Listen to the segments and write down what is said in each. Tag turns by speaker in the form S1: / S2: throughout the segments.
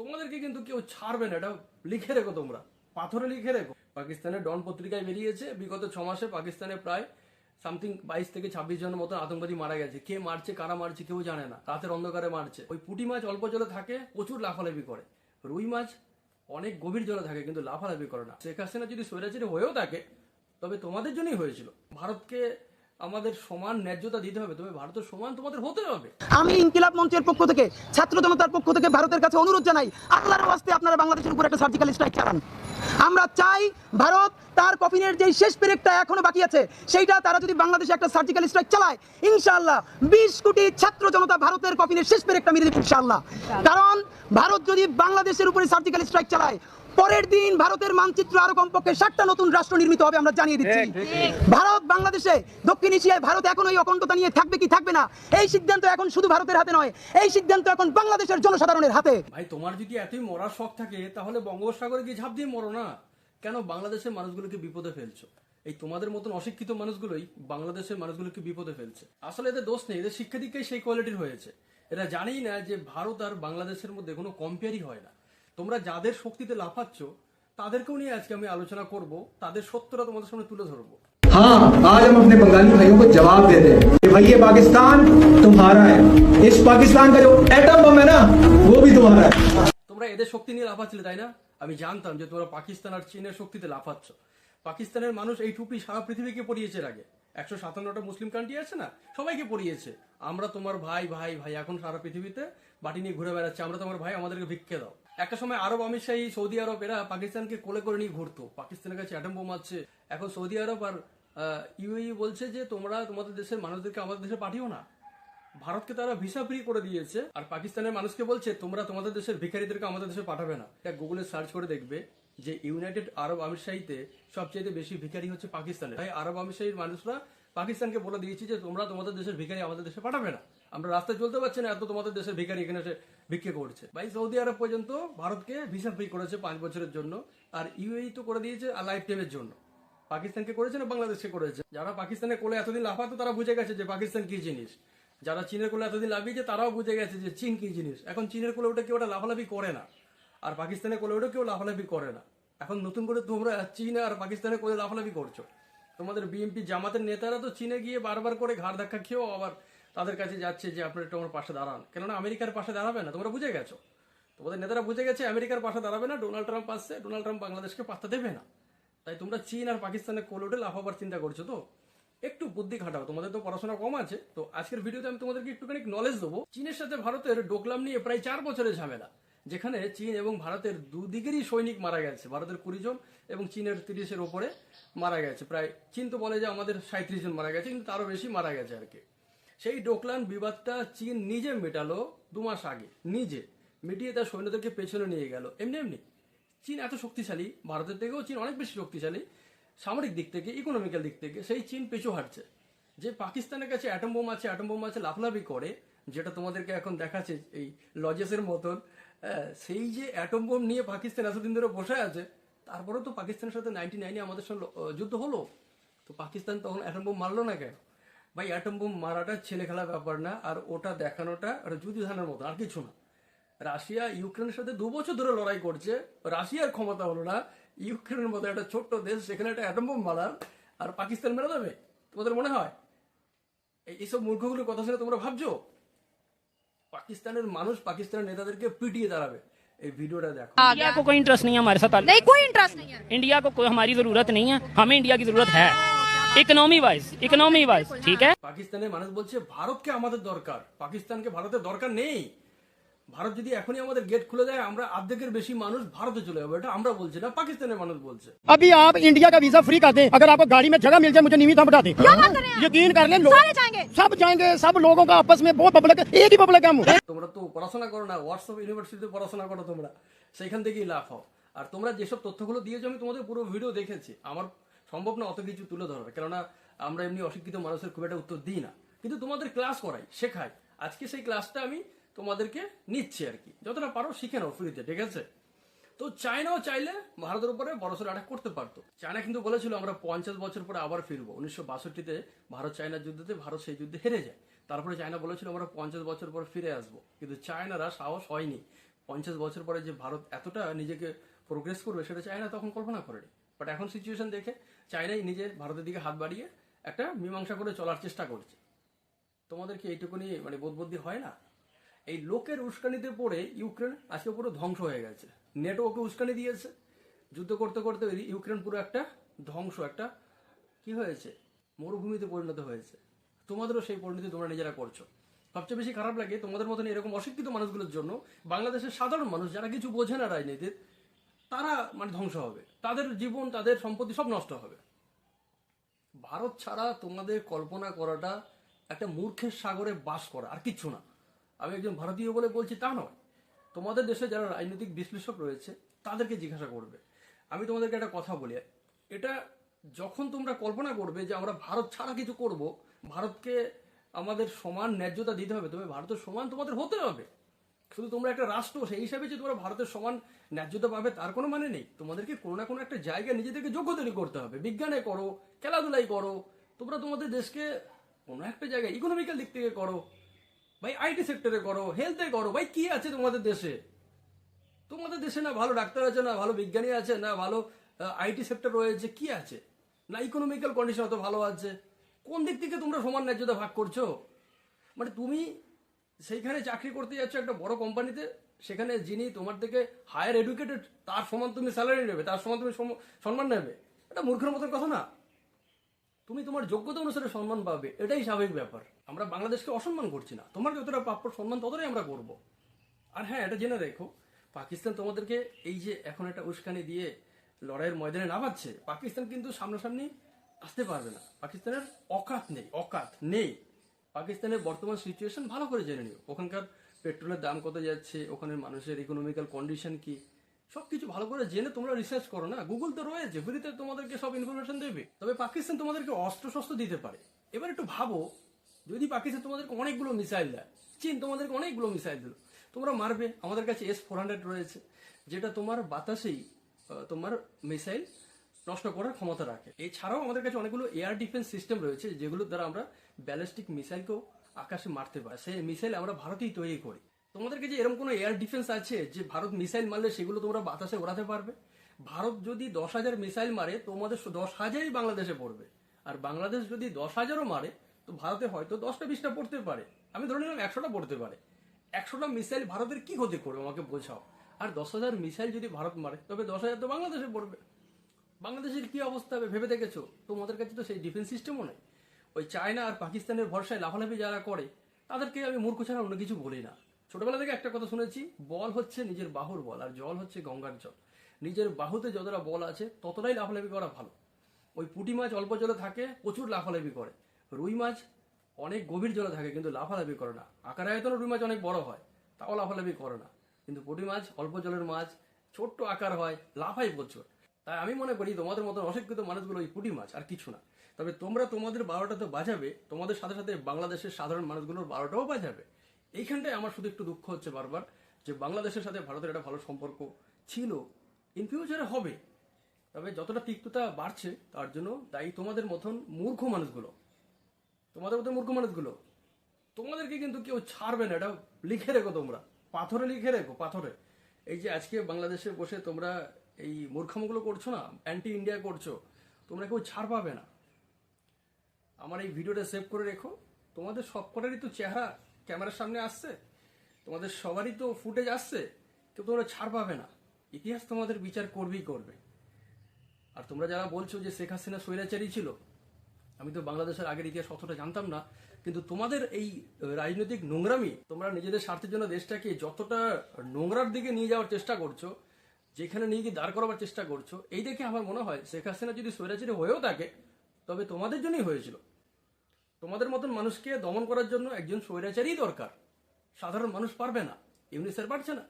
S1: তোমাদেরকে কিন্তু কেউ ছাড়বে না, এটা লিখে রেখো তোমরা। পাথরে লিখে রেখো। পাকিস্তানের ডন পত্রিকায় বেরিয়েছে, বিগত ছ মাসে পাকিস্তানে প্রায় সামথিং বাইশ থেকে ছাব্বিশ জনের মতো আতঙ্কবাদী মারা গেছে। কে মারছে, কারা মারছে, কেউ জানে না। রাতের অন্ধকারে মারছে। ওই পুঁটি মাছ অল্প জলে থাকে, প্রচুর লাফালাফি করে। রুই মাছ অনেক গভীর জলে থাকে, কিন্তু লাফালাফি করে না। শেখ হাসিনা যদি স্বৈরাচারী হয়েও থাকে, তবে তোমাদের জন্যই হয়েছিল। ভারতকে আমাদের সমান ন্যায্যতা দিতে হবে। তবে ভারতের সমান তোমাদের হতে হবে।
S2: আমি ইনকিলাব মঞ্চের পক্ষ থেকে, ছাত্র জনতার পক্ষ থেকে ভারতের কাছে অনুরোধ জানাই, আল্লাহর ওয়াস্তে আপনারা বাংলাদেশের উপর একটা সার্জিক্যাল স্ট্রাইক চালান। আমরা চাই ভারত তার কফিনের যে শেষ পেরেকটা এখনও বাকি আছে, সেইটা তারা যদি বাংলাদেশে একটা সার্জিক্যাল স্ট্রাইক চালায়, ইনশাআল্লাহ বিশ কোটি ছাত্র জনতা ভারতের কফিনের শেষ পেরেকটা মেরে দেবে, ইনশাআল্লাহ। কারণ ভারত যদি বাংলাদেশের উপরে সার্জিক্যাল স্ট্রাইক চালায় পরের দিন ভারতের মানচিত্র আরও কমপক্ষে ষাটটা নতুন রাষ্ট্র নির্মিত হবে আমরা জানিয়ে দিচ্ছি। ভারত বাংলাদেশে দক্ষিণ এশিয়ায় ভারত এখন ওই অখণ্ডতা নিয়ে থাকবে কি থাকবে না? এই সিদ্ধান্ত এখন শুধু ভারতের হাতে নয় এই সিদ্ধান্ত এখন বাংলাদেশের জনসাধারণের হাতে।
S1: ভাই তোমার যদি এতই মরার শখ থাকে তাহলে বঙ্গোপসাগরে গিয়ে ঝাঁপ দিয়ে মরো না। কেন বাংলাদেশের মানুষগুলোকে বিপদে ফেলছো? এই তোমাদের মতন অশিক্ষিত মানুষগুলোই বাংলাদেশের মানুষগুলোকে বিপদে ফেলছে। আসলে এদের দোষ নেই এদের শিক্ষা দীক্ষাই সেই কোয়ালিটির হয়েছে। এরা জানেই না যে ভারত আর বাংলাদেশের মধ্যে কোনো কম্পেয়ারই হয় না। তোমরা যাদের শক্তিতে লাফাচ্ছ তাদেরকেও নিয়ে আজকে আমি আলোচনা করব তাদের সত্যটা তোমাদের সামনে তুলে ধরবো
S3: हाँ आज हम अपने बंगाली भाइयों को जवाब देते हैं कि भाई ये पाकिस्तान तुम्हारा है इस पाकिस्तान का जो एटम बम है ना वो भी तुम्हारा है
S1: তোমরা এদের শক্তি নিয়ে লাফাচ্ছিলে তাই না আমি জানতাম যে তোমরা পাকিস্তান আর চীনের শক্তিতে লাফাচ্ছ পাকিস্তানের মানুষ এই টুপি সারা পৃথিবীকে পরিয়েছে এর আগে একশো সাতান্নটা মুসলিম কান্ট্রি আছে না সবাইকে পরিয়েছে আমরা তোমার ভাই ভাই ভাই এখন সারা পৃথিবীতে বাটি নিয়ে ঘুরে বেড়াচ্ছে আমরা তোমার ভাই আমাদেরকে ভিক্ষে দাও একটা সময় আরব আমির শাহী সৌদি আরব, এরা পাকিস্তানকে কোলে করে নিয়ে ঘুরতো। পাকিস্তানের কাছে অ্যাটম বোম আছে। এখন সৌদি আরব আর ইউএই বলছে যে তোমরা তোমাদের দেশের মানুষদেরকে আমাদের দেশে পাঠিও না। ভারতকে তারা ভিসা ফ্রি করে দিয়েছে আর পাকিস্তানের মানুষকে বলছে, তোমরা তোমাদের দেশের ভিখারিদেরকে আমাদের দেশে পাঠাবে না। এটা গুগলে সার্চ করে দেখবে যে ইউনাইটেড আরব আমিরশাহীতে সবচেয়ে বেশি ভিখারি হচ্ছে পাকিস্তানের। তাই আরব আমিরশাহীর মানুষরা পাকিস্তানকে বলে দিয়েছে যে, তোমরা তোমাদের দেশের ভিখারি আমাদের দেশে পাঠাবে না। আমরা রাস্তায় চলতে পারছি না, এত তোমাদের দেশের ভিখারি এখানে এসে ভিক্ষে করছে। ভাই, সৌদি আরব পর্যন্ত ভারতকে ভিসা ফ্রি করেছে পাঁচ বছরের জন্য। আর ইউএই তো করে দিয়েছে আর লাইফ টাইমের জন্য। পাকিস্তানকে করেছে না বাংলাদেশকে করেছে? যারা পাকিস্তানের কোলে এতদিন লাফাতো, তারা বুঝে গেছে যে পাকিস্তান কি জিনিস। যারা চীনের কোলে এতদিন লাফিয়েছে, তারাও বুঝে গেছে যে চীন কি জিনিস। এখন চীনের কোলে ওটা কেউ ওটা লাফালাফি করে না। আর পাকিস্তানের কোলে ওটা কেউ লাফালাফি করে না। এখন নতুন করে তোমরা চীন আর পাকিস্তানের কোলে লাফালাফি করছ। তোমাদের বিএনপি জামাতের নেতারা তো চীনে গিয়ে বারবার করে ঘাড় ধাক্কা খেয়েও আবার তাদের কাছে যাচ্ছে যে আপনারা একটু আমার পাশে দাঁড়ান। কেননা আমেরিকার পাশে দাঁড়াবে না, তোমরা বুঝে গেছো। তোমাদের নেতারা বুঝে গেছে আমেরিকার পাশে দাঁড়াবে না, ডোনাল্ড ট্রাম্প আসছে, ডোনাল্ড ট্রাম্প বাংলাদেশকে পাত্তা দেবে না। তাই তোমরা চীন আর পাকিস্তানের কোল উঠে লাফাবার চিন্তা করছ তো? একটু বুদ্ধি খাটাও, তোমাদের তো পড়াশোনা কম আছে। তো আজকের ভিডিওতে আমি তোমাদেরকে একটুখানি নলেজ দেবো। চীনের সাথে ভারতের ডোকলাম নিয়ে প্রায় চার বছরের ঝামেলা, যেখানে চীন এবং ভারতের দুদিকেরই সৈনিক মারা গেছে। ভারতের কুড়ি জন এবং চীনের তিরিশের ওপরে মারা গেছে। প্রায়, চীন তো বলে যে আমাদের সাঁত্রিশ জন মারা গেছে, কিন্তু তারও বেশি মারা গেছে আর কি। সেই ডোকলান বিবাদটা চীন নিজে মেটালো দু মাস আগে, নিজে। মিটিয়ে তার সৈন্যদেরকে পেছনে নিয়ে গেল। এমনি এমনি, চীন এত শক্তিশালী, ভারতের থেকেও চীন অনেক বেশি শক্তিশালী, সামরিক দিক থেকে ইকোনমিক্যাল দিক থেকে, সেই চীন পিছু হাঁটছে। যে পাকিস্তানের কাছে অ্যাটম বোম আছে অ্যাটম বোম আছে, লাফলাফি করে, যেটা তোমাদেরকে এখন দেখাচ্ছে এই লজেসের মতন সেই যে অ্যাটম বোম নিয়ে পাকিস্তান এতদিন ধরে বসে আছে, তারপরেও তো পাকিস্তানের সাথে নাইনটি নাইনে আমাদের সঙ্গে যুদ্ধ হলো। তো পাকিস্তান তখন অ্যাটম বোম মারলো না কেন? ভাই অ্যাটম বোম মারাটা ছেলে খেলা ব্যাপার না আর ওটা দেখানোটা ওটা যুদ্ধ ধানের মতো আর কিছু না রাশিয়া ইউক্রেনের সাথে দু বছর ধরে লড়াই করছে রাশিয়ার ক্ষমতা হলো না ইউক্রেনের মতো একটা ছোট্ট দেশ সেখানে একটা অ্যাটম বোম মারার আর পাকিস্তান মেরে দেবে তোমাদের মনে হয় এই- এইসব মূর্খগুলোর কথা শুনে তোমরা ভাবছো পাকিস্তানের মানুষ পাকিস্তানের নেতাদেরকে পিটিয়ে দাঁড়াবে এই ভিডিওটা দেখো
S4: इंडिया को कोई इंटरेस्ट नहीं है हमारे साथ
S5: नहीं कोई इंटरेस्ट नहीं है
S4: इंडिया को कोई हमारी जरूरत नहीं है हमें इंडिया की जरूरत है इकोनॉमी वाइज इकोनॉमी वाइज ठीक है
S1: পাকিস্তানের মানুষ বলছে ভারতকে আমাদের দরকার পাকিস্তানকে ভারতের দরকার নেই ভারত যদি এখনই আমাদের গেট খুলে দেয় আমরা অর্ধেকের বেশি মানুষ ভারতে চলে যাবো এটা আমরা বলছি না পাকিস্তানের মানুষ বলছে
S6: अभी आप इंडिया का वीजा फ्री कर दें अगर आपको गाड़ी में जगह मिल जाए मुझे नीवी था बता दें
S5: क्या बात कर रहे हैं आप?
S6: यकीन कर लें लोग
S5: सारे जाएंगे
S6: सब जाएंगे सब लोगों का आपस में बहुत पब्लिक एक ही पब्लिक है हम
S1: তোমরা তো পড়াশোনা করো না হোয়াটসঅ্যাপ ইউনিভার্সিটিতে পড়াশোনা করো তোমরা সেখান থেকেই লাভ হও আর তোমরা যেসব তথ্যগুলো দিয়েছো আমি তোমাদের পুরো ভিডিও দেখেছি আমার সম্ভব না অত কিছু তুলে ধরবে কেননা আমরা এমনি অশিক্ষিত মানুষের খুব একটা উত্তর দিই না। কিন্তু তোমাদের ক্লাস করাই, শেখাই। আজকে সেই ক্লাসটা আমি তোমাদেরকে নিচ্ছি আর কি। যতটা পারো শিখে নাও ফ্রিতে ঠিক আছে? তো চায়নাও চাইলে ভারতের উপরে বড়সড় অ্যাটাক করতে পারতো। চায়না কিন্তু বলেছিল, আমরা পঞ্চাশ বছর পরে আবার ফিরবো। উনিশশো বাষট্টিতে ভারত চায়নার যুদ্ধতে ভারত সেই যুদ্ধে হেরে যায়। তারপরে চায়না বলেছিল, আমরা পঞ্চাশ বছর পর ফিরে আসব। কিন্তু চায়নারা সাহস হয়নি। পঞ্চাশ বছর পরে যে ভারত এতটা নিজেকে প্রোগ্রেস করবে, সেটা চায়না তখন কল্পনা করেনি। বাট এখন সিচুয়েশন দেখে চাইনাই নিজে ভারতের দিকে হাত বাড়িয়ে একটা মীমাংসা করে চলার চেষ্টা করছে। তোমাদের কি এইটুকুনি মানে বোধ বুদ্ধি হয় না? এই লোকের উস্কানিতে পড়ে ইউক্রেন আজকে পুরো ধ্বংস হয়ে গেছে। নেটো ওকে উস্কানি দিয়েছে। যুদ্ধ করতে করতে ইউক্রেন পুরো একটা ধ্বংস, একটা কি হয়েছে? মরুভূমিতে পরিণত হয়েছে। তোমাদেরও সেই পরিণতি তোমরা নিজেরা করছ। সবচেয়ে বেশি খারাপ লাগে তোমাদের মতন এরকম অশিক্ষিত মানুষগুলোর জন্য বাংলাদেশের সাধারণ মানুষ যারা কিছু বোঝে না রাজনীতির তারা মানে ধ্বংস হবে। তাদের জীবন, তাদের সম্পত্তি সব নষ্ট হবে। ভারত ছাড়া তোমাদের কল্পনা করাটা একটা মূর্খের সাগরে বাস করা, আর কিচ্ছু না। আমি একজন ভারতীয় বলে বলছি, তা নয়। তোমাদের দেশে যারা রাজনৈতিক বিশ্লেষক রয়েছে, তাদেরকে জিজ্ঞাসা করবে। আমি তোমাদেরকে একটা কথা বলি। এটা যখন তোমরা কল্পনা করবে যে আমরা ভারত ছাড়া কিছু করব, ভারতকে আমাদের সমান ন্যায্যতা দিতে হবে, তবে ভারতের সমান তোমাদের হতে হবে। শুধু তোমরা একটা রাষ্ট্র, সেই হিসাবে যে তোমরা ভারতের সমান ন্যায্যতা পাবে, তার কোনো মানে নেই। তোমাদেরকে কোনো না কোনো একটা জায়গায় নিজেদেরকে যোগ্য তৈরি করতে হবে। বিজ্ঞানে করো খেলাধুলাই করো, তোমরা তোমাদের দেশকে কোনো একটা জায়গায় ইকোনমিক্যাল দিক থেকে করো ভাই আইটি সেক্টরে করো হেলথে করো ভাই কি আছে তোমাদের দেশে? তোমাদের দেশে না ভালো ডাক্তার আছে, না ভালো বিজ্ঞানী আছে, না ভালো আইটি সেক্টর রয়েছে, কি আছে? না ইকোনমিক্যাল কন্ডিশন অত ভালো আছে। কোন দিক থেকে তোমরা সমান ন্যায্যতা ভাগ করছ? মানে তুমি সেইখানে চাকরি করতে যাচ্ছ একটা বড় কোম্পানিতে, সেখানে যিনি তোমার থেকে হায়ার এডুকেটেড তার সমান তুমি স্যালারি নেবে, তার সমান তুমি সম- সম্মান নেবে। এটা মূর্খের মতন কথা না। তুমি তোমার যোগ্যতা অনুসারে সম্মান পাবে, এটাই স্বাভাবিক ব্যাপার। আমরা বাংলাদেশকে অসম্মান করছি না। তোমার যতটা প্রাপ্য সম্মান, ততটাই আমরা করব। আর হ্যাঁ এটা জেনে রেখো, পাকিস্তান তোমাদেরকে এই যে এখন একটা উস্কানি দিয়ে লড়াইয়ের ময়দানে নামাচ্ছে, পাকিস্তান কিন্তু সামনাসামনি আসতে পারবে না। পাকিস্তানের অকাত নেই অকাত নেই। পাকিস্তানের বর্তমান সিচুয়েশন ভালো করে জেনে নিও। ওখানকার পেট্রোলের দাম কত যাচ্ছে ওখানে মানুষের ইকোনমিক্যাল কন্ডিশন কি সব কিছু ভালো করে জেনে তোমরা রিসার্চ করো না। গুগল তো রয়েছে ফ্রিতে তোমাদেরকে সব ইনফরমেশন দেবে। তবে পাকিস্তান তোমাদেরকে অস্ত্র শস্ত্র দিতে পারে। এবার একটু ভাবো, যদি পাকিস্তান তোমাদেরকে অনেকগুলো মিসাইল দেয়, চীন তোমাদেরকে অনেকগুলো মিসাইল দিল, তোমরা মারবে। আমাদের কাছে এস ফোর হান্ড্রেড রয়েছে, যেটা তোমার বাতাসেই তোমার মিসাইল নষ্ট করার ক্ষমতা রাখে। এছাড়াও আমাদের কাছে অনেকগুলো এয়ার ডিফেন্স সিস্টেম রয়েছে, যেগুলোর দ্বারা আমরা ব্যালিস্টিক মিসাইলকেও আকাশে মারতে পারি। সেই মিসাইল আমরা ভারতেই তৈরি করি। তোমাদের কাছে এরকম কোনো এয়ার ডিফেন্স আছে যে ভারত মিসাইল মারলে সেগুলো তোমরা বাতাসে ওড়াতে পারবে? ভারত যদি দশ হাজার মিসাইল মারে তোমাদের দশ হাজারই বাংলাদেশে পড়বে। আর বাংলাদেশ যদি দশ হাজারও মারে, তো ভারতে হয়তো দশটা, বিশটা পড়তে পারে। আমি ধরে নিলাম একশোটা পড়তে পারে। একশোটা মিসাইল ভারতের কি ক্ষতি করবে আমাকে বোঝাও। আর দশ হাজার মিসাইল যদি ভারত মারে, তবে দশ হাজার তো বাংলাদেশে পড়বে। বাংলাদেশের কি অবস্থা হবে ভেবে দেখেছ? তোমাদের কাছে তো সেই ডিফেন্স সিস্টেমও নেই। ওই চায়না আর পাকিস্তানের ভরসায় লাফালাফি যারা করে, তাদেরকে আমি মূর্খ ছাড়া অন্য কিছু বলি না। ছোটবেলা থেকে একটা কথা শুনেছি, বল হচ্ছে নিজের বাহুর বল, আর জল হচ্ছে গঙ্গার জল। নিজের বাহুতে যতটা বল আছে, ততটাই লাফালাফি করা ভালো। ওই পুঁটি মাছ অল্প জলে থাকে, প্রচুর লাফালাফি করে। রুই মাছ অনেক গভীর জলে থাকে, কিন্তু লাফালাফি করে না। আকার আয়তনে রুই মাছ অনেক বড় হয়, তাও লাফালাফি করে না। কিন্তু পুঁটি মাছ, অল্প জলের মাছ, ছোট্ট আকার হয় লাফাই প্রচুর। তাই আমি মনে করি তোমাদের মতন অশিক্ষিত মানুষগুলো ওই পুঁটি মাছ, আর কিছু না। তবে তোমরা তোমাদের বারোটা তো বাজাবে, তোমাদের সাথে সাথে বাংলাদেশের সাধারণ মানুষগুলোর বারোটাও বাজাবে। এইখানটায় আমার শুধু একটু দুঃখ হচ্ছে বারবার, যে বাংলাদেশের সাথে ভারতের একটা ভালো সম্পর্ক ছিল ইন ফিউচারে হবে। তবে যতটা তিক্ততা বাড়ছে, তার জন্য দায়ী তোমাদের মতন মূর্খ মানুষগুলো। তোমাদের মতো মূর্খ মানুষগুলো, তোমাদেরকে কিন্তু কেউ ছাড়বে না, এটা লিখে রেখো তোমরা। পাথরে লিখে রেখো, পাথরে। এই যে আজকে বাংলাদেশে বসে তোমরা এই মূর্খামগুলো করছ না অ্যান্টি ইন্ডিয়া করছ, তোমরা কেউ ছাড় পাবে না। আমার এই ভিডিওটা সেভ করে রেখো। তোমাদের সবকটারই তো চেহারা ক্যামেরার সামনে আসছে, তোমাদের সবারই তো ফুটেজ আসছে, কেউ তোমরা ছাড় পাবে না। ইতিহাস তোমাদের বিচার করবেই করবে। আর তোমরা যারা বলছো যে শেখ হাসিনা স্বৈরাচারী ছিল, আমি তো বাংলাদেশের আগের ইতিহাস অতটা জানতাম না, কিন্তু তোমাদের এই রাজনৈতিক নোংরামি, তোমরা নিজেদের স্বার্থের জন্য দেশটাকে যতটা নোংরার দিকে নিয়ে যাওয়ার চেষ্টা করছ যেখানে নিয়ে গিয়ে দাঁড় করাবার চেষ্টা করছ, এই দেখে আমার মনে হয় শেখ হাসিনা যদি স্বৈরাচারী হয়েও থাকে, তবে তোমাদের জন্যই হয়েছিল। তোমাদের মতন মানুষকে দমন করার জন্য একজন স্বৈরাচারই দরকার। সাধারণ মানুষ পারবে না ইউনিসের পারছে না।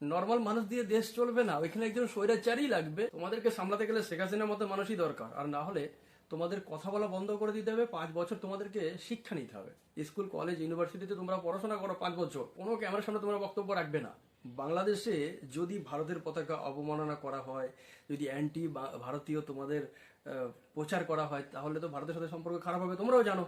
S1: নর্মাল মানুষ দিয়ে দেশ চলবে না, ওইখানে একজন স্বৈরাচারই লাগবে। তোমাদেরকে সামলাতে গেলে শেখ হাসিনার মতো মানুষই দরকার। আর না হলে তোমাদের কথা বলা বন্ধ করে দিতে হবে, পাঁচ বছর তোমাদেরকে শিক্ষা নিতে হবে। স্কুল, কলেজ, ইউনিভার্সিটিতে তোমরা পড়াশোনা করো পাঁচ বছর, কোনো ক্যামেরার সামনে তোমরা বক্তব্য রাখবে না। বাংলাদেশে যদি ভারতের পতাকা অবমাননা করা হয়, যদি অ্যান্টি ভারতীয় তোমাদের প্রচার করা হয়, তাহলে তো ভারতের সাথে সম্পর্ক খারাপ হবে। তোমরাও জানো।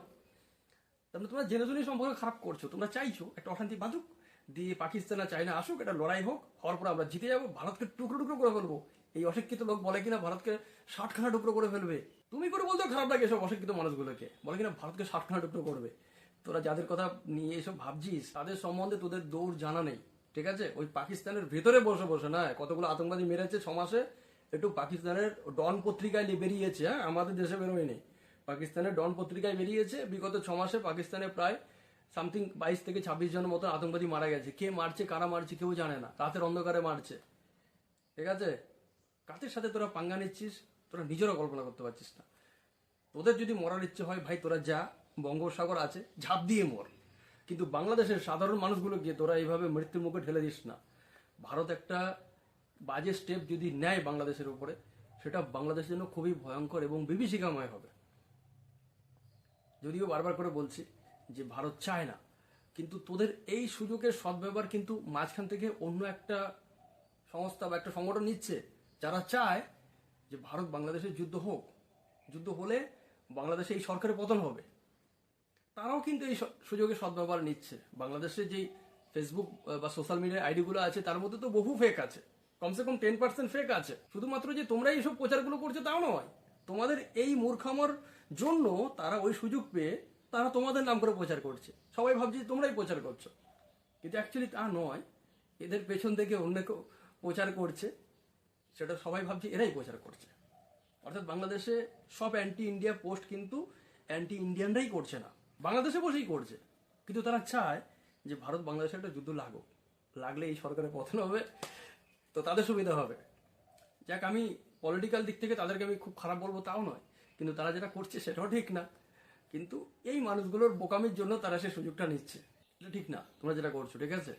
S1: তাহলে তোমরা জেনে শুনে সম্পর্ক খারাপ করছ। তোমরা চাইছো একটা অশান্তি বাঁধুক, দিয়ে পাকিস্তান আর চাইনা আসুক, এটা লড়াই হোক, হওয়ার পর আমরা জিতে যাব, ভারতকে টুকরো টুকরো করে ফেলব। এই অশিক্ষিত লোক বলে কিনা ভারতকে ষাটখানা টুকরো করে ফেলবে। তুমি করে বলতে খারাপ লাগে এসব অশিক্ষিত মানুষগুলোকে। বলে কিনা ভারতকে ষাটখানা টুকরো করবে। তোরা যাদের কথা নিয়ে এসব ভাবছিস, তাদের সম্বন্ধে তোদের দৌড় জানা নেই। ঠিক আছে? ওই পাকিস্তানের ভেতরে বসে বসে না, কতগুলো আতঙ্কবাদী মেরেছে ছ মাসে, একটু পাকিস্তানের ডন পত্রিকায় বেরিয়েছে হ্যাঁ? আমাদের দেশে বেরোয়নি। পাকিস্তানের ডন পত্রিকায় বেরিয়েছে, বিগত ছ মাসে পাকিস্তানে প্রায় সামথিং বাইশ থেকে ছাব্বিশ জনের মতো আতঙ্কবাদী মারা গেছে। কে মারছে, কারা মারছে, কেউ জানে না। রাতের অন্ধকারে মারছে। ঠিক আছে? কাদের সাথে তোরা পাঙ্গা নিচ্ছিস? তোরা নিজেরও কল্পনা করতে পারছিস না। তোদের যদি মরার ইচ্ছে হয়, ভাই, তোরা যা, বঙ্গোপসাগর আছে, ঝাঁপ দিয়ে মর। কিন্তু বাংলাদেশের সাধারণ মানুষগুলোকে তোরা এইভাবে মৃত্যুর মুখে ঠেলে দিস না। ভারত একটা বাজে স্টেপ যদি নেয় বাংলাদেশের উপরে, সেটা বাংলাদেশের জন্য খুবই ভয়ঙ্কর এবং বিভীষিকাময় হবে। যদিও বারবার করে বলছি যে ভারত চায় না, কিন্তু তোদের এই সুযোগের সদ্ব্যবহার কিন্তু মাঝখান থেকে অন্য একটা সংস্থা বা একটা সংগঠন নিচ্ছে, যারা চায় যে ভারত বাংলাদেশের যুদ্ধ হোক। যুদ্ধ হলে বাংলাদেশে এই সরকারের পতন হবে। তারাও কিন্তু এই সুযোগে সদ্ব্যবহার নিচ্ছে। বাংলাদেশে যেই ফেসবুক বা সোশ্যাল মিডিয়া আইডিগুলো আছে, তার মধ্যে তো বহু ফেক আছে। কমসে কম টেন পার্সেন্ট ফেক আছে। শুধুমাত্র যে তোমরা এইসব প্রচারগুলো করছ তাও নয়, তোমাদের এই মূর্খামার জন্য তারা ওই সুযোগ পেয়ে তারা তোমাদের নাম করে প্রচার করছে। সবাই ভাবছে তোমরাই প্রচার করছ। কিন্তু অ্যাকচুয়ালি তা নয়, এদের পেছন থেকে অন্য কেউ প্রচার করছে, সেটা সবাই ভাবছে এরাই প্রচার করছে। অর্থাৎ বাংলাদেশে সব অ্যান্টি ইন্ডিয়া পোস্ট কিন্তু অ্যান্টি ইন্ডিয়ানরাই করছে না। বাংলাদেশে বসেই করছে। কিন্তু তারা চায় যে ভারত বাংলাদেশে একটা যুদ্ধ লাগুক। লাগলে এই সরকারের পতন হবে, তো তাদের সুবিধা হবে। যাক, আমি পলিটিক্যাল দিক থেকে তাদেরকে আমি খুব খারাপ বলব তাও নয়, কিন্তু তারা যেটা করছে সেটাও ঠিক না। কিন্তু এই মানুষগুলোর বোকামির জন্য তারা সে সুযোগটা নিচ্ছে। এটা ঠিক না, তোমরা যেটা করছ, ঠিক আছে?